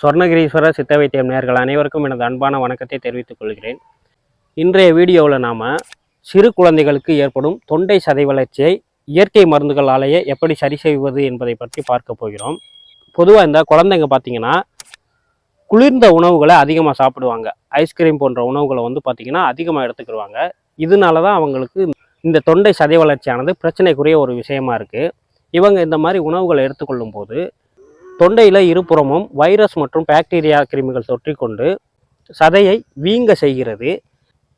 சொர்ணகிரீஸ்வரர் சித்த வைத்தியம் நேர்கள் அனைவருக்கும் எனது அன்பான வணக்கத்தை தெரிவித்துக் கொள்கிறேன். இன்றைய வீடியோவில் நாம் சிறு குழந்தைகளுக்கு ஏற்படும் தொண்டை சதை வளர்ச்சியை இயற்கை மருந்துகளாலேயே எப்படி சரி செய்வது என்பதை பற்றி பார்க்க போகிறோம். பொதுவாக இந்த குழந்தைங்க பார்த்தீங்கன்னா குளிர்ந்த உணவுகளை அதிகமாக சாப்பிடுவாங்க. ஐஸ்கிரீம் போன்ற உணவுகளை வந்து பார்த்திங்கன்னா அதிகமாக எடுத்துக்கிடுவாங்க இதனால தான் அவங்களுக்கு இந்த தொண்டை சதை வளர்ச்சியானது பிரச்சனைக்குரிய ஒரு விஷயமா இருக்குது இவங்க இந்த மாதிரி உணவுகளை எடுத்துக்கொள்ளும் போது தொண்டையில் இருபுறமும் வைரஸ் மற்றும் பாக்டீரியா கிருமிகள் தொற்றிக்கொண்டு சதையை வீங்க செய்கிறது.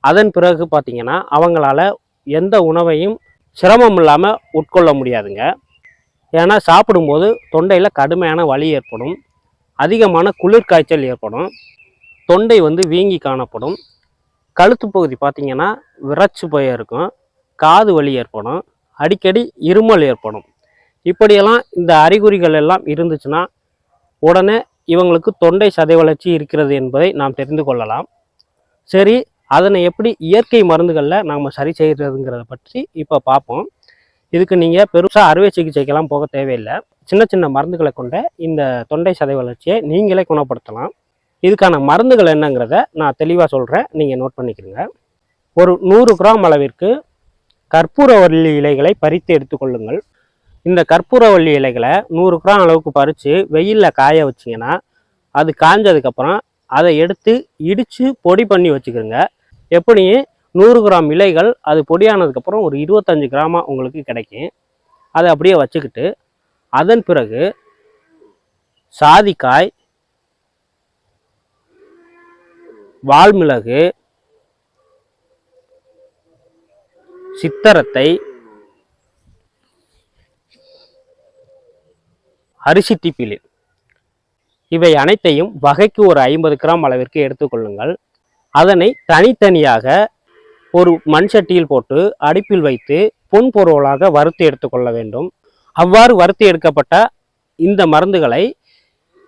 அதன் பிறகு பார்த்திங்கன்னா அவங்களால எந்த உணவையும் சிரமம் இல்லாமல் உட்கொள்ள முடியாதுங்க. ஏன்னா சாப்பிடும்போது தொண்டையில் கடுமையான வலி ஏற்படும். அதிகமான குளிர் காய்ச்சல் ஏற்படும். தொண்டை வந்து வீங்கி காணப்படும். கழுத்து பகுதி பார்த்திங்கன்னா விரச்சு போய் இருக்கும் காது வலி ஏற்படும். அடிக்கடி இருமல் ஏற்படும். இப்படியெல்லாம் இந்த அறிகுறிகள் எல்லாம் இருந்துச்சுன்னா உடனே இவங்களுக்கு தொண்டை சதை வளர்ச்சி இருக்கிறது என்பதை நாம் தெரிந்து கொள்ளலாம். சரி அதனை எப்படி இயற்கை மருந்துகளில் நாம் சரி செய்கிறதுங்கிறத பற்றி இப்போ பார்ப்போம். இதுக்கு நீங்கள் பெருசாக அறுவை சிகிச்சைக்கெல்லாம் போக தேவையில்லை. சின்ன சின்ன மருந்துகளை கொண்ட இந்த தொண்டை சதை வளர்ச்சியை நீங்களே குணப்படுத்தலாம். இதுக்கான மருந்துகள் என்னங்கிறத நான் தெளிவாக சொல்கிறேன் நீங்கள் நோட் பண்ணிக்கிறங்க ஒரு நூறு கிராம் அளவிற்கு கற்பூரவல்லி இலைகளை பறித்து எடுத்துக்கொள்ளுங்கள். இந்த கற்பூரவள்ளி இலைகளை நூறு கிராம் அளவுக்கு பறித்து வெயிலில் காய வச்சிங்கன்னா அது காஞ்சதுக்கப்புறம் அதை எடுத்து இடித்து பொடி பண்ணி வச்சுக்கிறோங்க. எப்படியும் நூறு கிராம் இலைகள் அது பொடியானதுக்கப்புறம் ஒரு இருபத்தஞ்சு கிராமாக உங்களுக்கு கிடைக்கும். அதை அப்படியே வச்சுக்கிட்டு அதன் பிறகு சாதிக்காய் வால்மிளகு சித்தரத்தை அரிசி திப்பிலி இவை அனைத்தையும் வகைக்கு ஒரு ஐம்பது கிராம் அளவிற்கு எடுத்துக்கொள்ளுங்கள் அதனை தனித்தனியாக ஒரு மண் சட்டியில் போட்டு அடுப்பில் வைத்து பொன் பொருளாக வறுத்து எடுத்துக்கொள்ள வேண்டும். அவ்வாறு வறுத்து எடுக்கப்பட்ட இந்த மருந்துகளை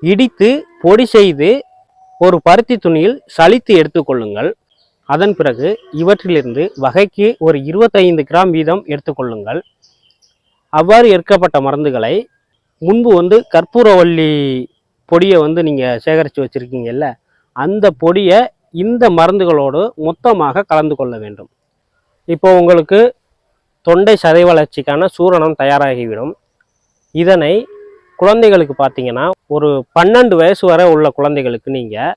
இடித்து பொடி செய்து ஒரு பருத்தி துணியில் சலித்து எடுத்துக்கொள்ளுங்கள் அதன் பிறகு இவற்றிலிருந்து வகைக்கு ஒரு இருபத்தைந்து கிராம் வீதம் எடுத்துக்கொள்ளுங்கள் அவ்வாறு எடுக்கப்பட்ட மருந்துகளை முன்பு வந்து கற்பூரவல்லி பொடியை வந்து நீங்கள் சேகரித்து வச்சுருக்கீங்கல்ல அந்த பொடியை இந்த மருந்துகளோடு மொத்தமாக கலந்து கொள்ள வேண்டும். இப்போ உங்களுக்கு தொண்டை சதை வளர்ச்சிக்கான சூரணம் தயாராகிவிடும். இதனை குழந்தைகளுக்கு பார்த்தீங்கன்னா ஒரு பன்னெண்டு வயசு வரை உள்ள குழந்தைகளுக்கு நீங்கள்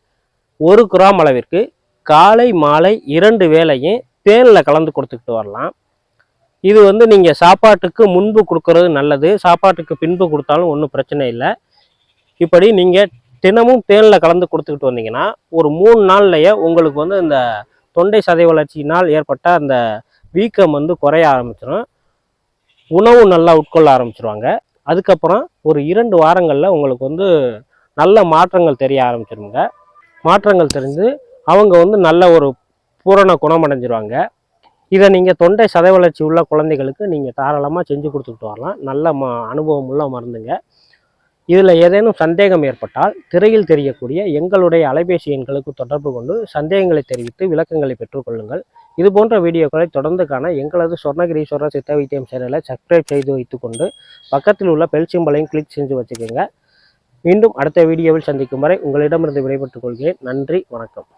ஒரு கிராம் அளவிற்கு காலை மாலை இரண்டு வேளையும் தேனில் கலந்து கொடுத்துக்கிட்டு வரலாம். இது வந்து நீங்கள் சாப்பாட்டுக்கு முன்பு கொடுக்கறது நல்லது. சாப்பாட்டுக்கு பின்பு கொடுத்தாலும் ஒன்றும் பிரச்சனை இல்லை. இப்படி நீங்கள் தினமும் தேனில் கலந்து கொடுத்துக்கிட்டு வந்தீங்கன்னா ஒரு மூணு நாள்லையே உங்களுக்கு வந்து இந்த தொண்டை சதை வளர்ச்சியினால் ஏற்பட்ட அந்த வீக்கம் வந்து குறைய ஆரம்பிச்சிடும் உணவு நல்லா உட்கொள்ள ஆரம்பிச்சிருவாங்க. அதுக்கப்புறம் ஒரு இரண்டு வாரங்களில் உங்களுக்கு வந்து நல்ல மாற்றங்கள் தெரிய ஆரம்பிச்சிருங்க. மாற்றங்கள் தெரிஞ்சு அவங்க வந்து நல்ல ஒரு பூரண குணமடைஞ்சிருவாங்க. இதை நீங்கள் தொண்டை சதை வளர்ச்சி உள்ள குழந்தைகளுக்கு நீங்கள் தாராளமாக செஞ்சு கொடுத்துக்கிட்டு வரலாம். நல்ல ம அனுபவம் உள்ள மருந்துங்க. இதில் ஏதேனும் சந்தேகம் ஏற்பட்டால் திரையில் தெரியக்கூடிய எங்களுடைய அலைபேசி எண்களுக்கு தொடர்பு கொண்டு சந்தேகங்களை தெரிவித்து விளக்கங்களை பெற்றுக்கொள்ளுங்கள் இது போன்ற வீடியோக்களை தொடர்ந்து காண எங்களது சொர்ணகிரீஸ்வரர் சித்த வைத்தியம் சேனலை சப்ஸ்கிரைப் செய்து வைத்துக்கொண்டு பக்கத்தில் உள்ள பெல் சிம்பலையும் கிளிக் செஞ்சு வச்சுக்கோங்க. மீண்டும் அடுத்த வீடியோவில் சந்திக்கும் வரை உங்களிடமிருந்து விடைபெற்றுக் கொள்கிறேன். நன்றி வணக்கம்.